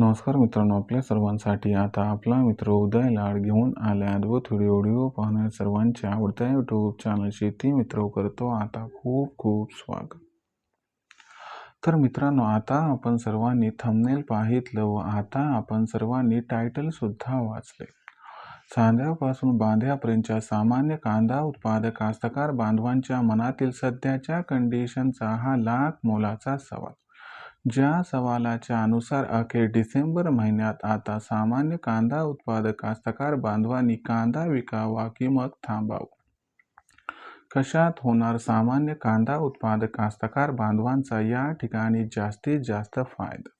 नमस्कार मित्रांनो आपल्या सर्वांसाठी आता आपला मित्र उदय लाड घेऊन आल्या अद्भुत व्हिडिओ व्हिडिओ पाहणाऱ्या सर्वांच्या आवडत्या यूट्यूब चॅनल शेती मित्र करतो आता खूप खूप स्वागत. तर मित्रांनो आता आपण सर्वांनी थंबनेल पाहितलं व आता आपण सर्वांनी टायटलसुद्धा वाचले. चांद्यापासून बांध्यापर्यंतच्या सामान्य कांदा उत्पादक कास्तकार बांधवांच्या मनातील सध्याच्या कंडिशनचा हा लाख मोलाचा सवाल. ज्या सवालाच्या अनुसार अखेर डिसेंबर महिन्यात आता सामान्य कांदा उत्पादक कास्तकार बांधवांनी कांदा विकावा की मग थांबावं? कशात होणार सामान्य कांदा उत्पादक कास्तकार बांधवांचा या ठिकाणी जास्तीत जास्त फायदा?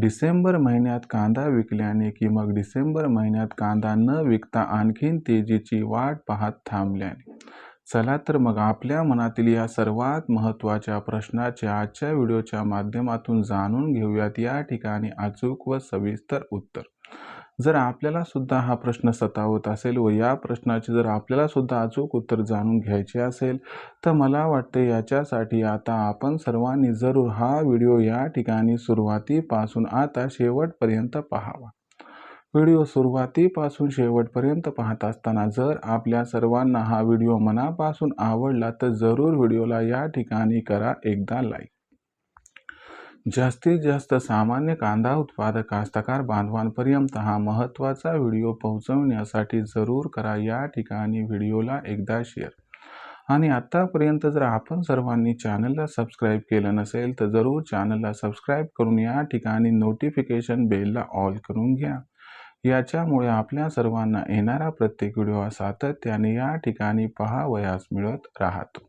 डिसेंबर महिन्यात कांदा विकल्याने की मग डिसेंबर महिन्यात कांदा न विकता आणखीन तेजीची वाट पाहत थांबल्याने? चला तर मग आपल्या मनातील या सर्वात महत्त्वाच्या प्रश्नाचे आजच्या व्हिडिओच्या माध्यमातून जाणून घेऊयात. या ठिकाणी अचूक व सविस्तर उत्तर. जर आपल्याला सुद्धा हा प्रश्न सतावत असेल व या प्रश्नाचे जर आपल्याला सुद्धा अचूक उत्तर जाणून घ्यायचे असेल तर मला वाटते याच्यासाठी आता आपण सर्वांनी जरूर हा व्हिडिओ या ठिकाणी सुरुवातीपासून आता शेवटपर्यंत पाहावा. व्हिडिओ सुरुवातीपासून शेवटपर्यंत पाहत असताना जर आपल्या सर्वांना हा व्हिडिओ मनापासून आवडला तर जरूर व्हिडिओला या ठिकाणी करा एकदा लाईक. जास्तीत जास्त सामान्य कांदा उत्पादक कास्तकार बांधवांपर्यंत हा महत्त्वाचा व्हिडिओ पोहोचवण्यासाठी जरूर करा या ठिकाणी व्हिडिओला एकदा शेअर. आणि आत्तापर्यंत जर आपण सर्वांनी चॅनलला सबस्क्राईब केलं नसेल तर जरूर चॅनलला सबस्क्राईब करून या ठिकाणी नोटिफिकेशन बेलला ऑल करून घ्या. याच्यामुळे आपल्या सर्वांना येणारा प्रत्येक व्हिडिओ सातत्याने या ठिकाणी पहावयास मिळत राहतो.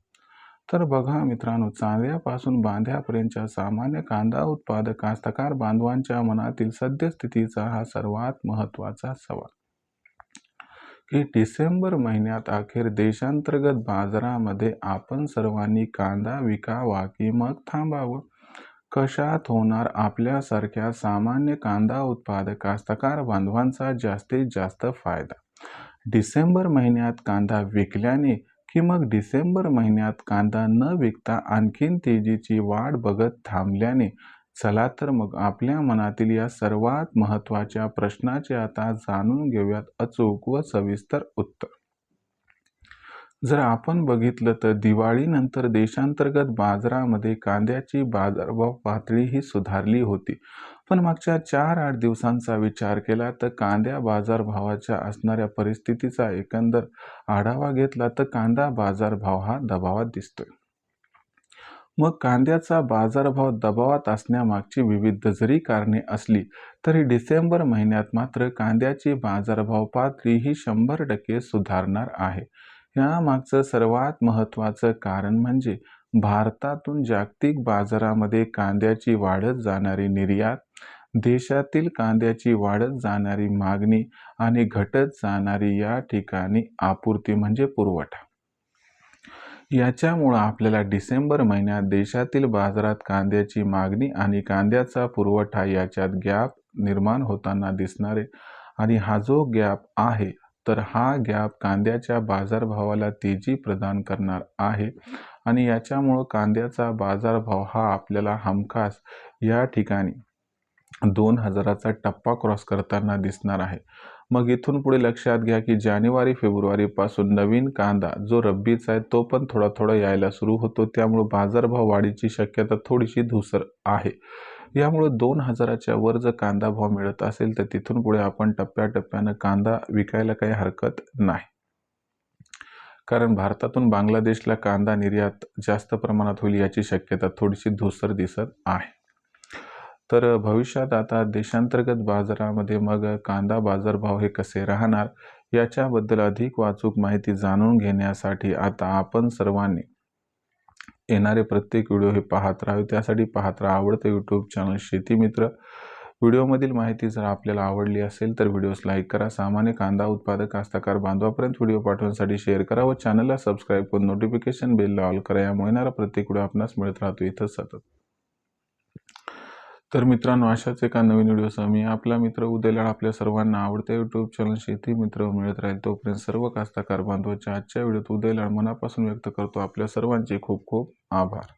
तर बघा मित्रांनो चांद्यापासून बांध्यापर्यंतच्या सामान्य कांदा उत्पादक कास्तकार बांधवांच्या मनातील सद्यस्थितीचा हा सर्वात महत्त्वाचा सवाल. की डिसेंबर महिन्यात अखेर देशांतर्गत बाजारामध्ये आपण सर्वांनी कांदा विकावा की मग थांबावं? कशात होणार आपल्यासारख्या सामान्य कांदा उत्पादक कास्तकार बांधवांचा जास्तीत जास्त फायदा? डिसेंबर महिन्यात कांदा विकल्याने की मग डिसेंबर महिन्यात कांदा न विकता आणखीन तेजीची वाढ बघत थांबल्याने? चला तर मग आपल्या मनातील या सर्वात महत्त्वाच्या प्रश्नाचे आता जाणून घेऊयात अचूक व सविस्तर उत्तर. जर आपण बघितलं तर दिवाळीनंतर देशांतर्गत बाजारामध्ये कांद्याची बाजारभाव पातळी ही सुधारली होती. पण मागच्या चार आठ दिवसांचा विचार केला तर कांद्या बाजारभावाच्या असणाऱ्या परिस्थितीचा एकंदर आढावा घेतला तर कांदा बाजारभाव हा दबावात दिसतोय. मग कांद्याचा बाजारभाव दबावात असण्यामागची विविध जरी कारणे असली तरी डिसेंबर महिन्यात मात्र कांद्याची बाजारभाव पातळी ही शंभर टक्के सुधारणार आहे. यामागचं सर्वात महत्त्वाचं कारण म्हणजे भारतातून जागतिक बाजारामध्ये कांद्याची वाढत जाणारी निर्यात देशातील कांद्याची वाढत जाणारी मागणी आणि घटत जाणारी या ठिकाणी आपूर्ती म्हणजे पुरवठा. याच्यामुळं आपल्याला डिसेंबर महिन्यात देशातील बाजारात कांद्याची मागणी आणि कांद्याचा पुरवठा याच्यात गॅप निर्माण होताना दिसणारे आणि हा जो गॅप आहे तर हा गॅप कांद्याच्या बाजारभावाला तेजी प्रदान करणार आहे आणि याच्यामुळं कांद्याचा बाजारभाव हा आपल्याला हमखास या ठिकाणी दोन हजाराचा टप्पा क्रॉस करताना दिसणार आहे. मग इथून पुढे लक्षात घ्या की जानेवारी फेब्रुवारीपासून नवीन कांदा जो रब्बीचा आहे तो पण थोडा थोडा यायला सुरू होतो. त्यामुळं बाजारभाव वाढीची शक्यता थोडीशी धुसर आहे. यामुळे दोन हजाराच्या वर जर कांदा भाव मिळत असेल तर तिथून पुढे आपण टप्प्याटप्प्यानं कांदा विकायला काही हरकत नाही. कारण भारतातून बांगलादेशला कांदा निर्यात जास्त प्रमाणात होईल याची शक्यता थोडीशी धुसर दिसत आहे. तर भविष्यात आता देशांतर्गत बाजारामध्ये मग कांदा बाजारभाव हे कसे राहणार याच्याबद्दल अधिक वाचूक माहिती जाणून घेण्यासाठी आता आपण सर्वांनी येणारे प्रत्येक व्हिडिओ हे पाहत राहावे. त्यासाठी पाहत राहा आवडतं यूट्यूब चॅनल शेतीमित्र. व्हिडिओमधील माहिती जर आपल्याला आवडली असेल तर व्हिडिओस लाईक करा. सामान्य कांदा उत्पादक कास्तकार बांधवापर्यंत व्हिडिओ पाठवण्यासाठी शेअर करा व चॅनलला सबस्क्राईब करून नोटिफिकेशन बेलला ऑल करा. यामुळे येणारा प्रत्येक व्हिडिओ आपणास मिळत राहतो. इथं सतत. तर मित्रांनो अशाच एका नवीन व्हिडिओसह मी आपला मित्र उदयलाड आपल्या सर्वांना आवडत्या यूट्यूब चॅनल शेती मित्र मिळत राहील. तोपर्यंत सर्व कास्तकार बांधवाच्या आजच्या व्हिडिओत उदयलाड मनापासून व्यक्त करतो. आपल्या सर्वांचे खूप खूप आभार.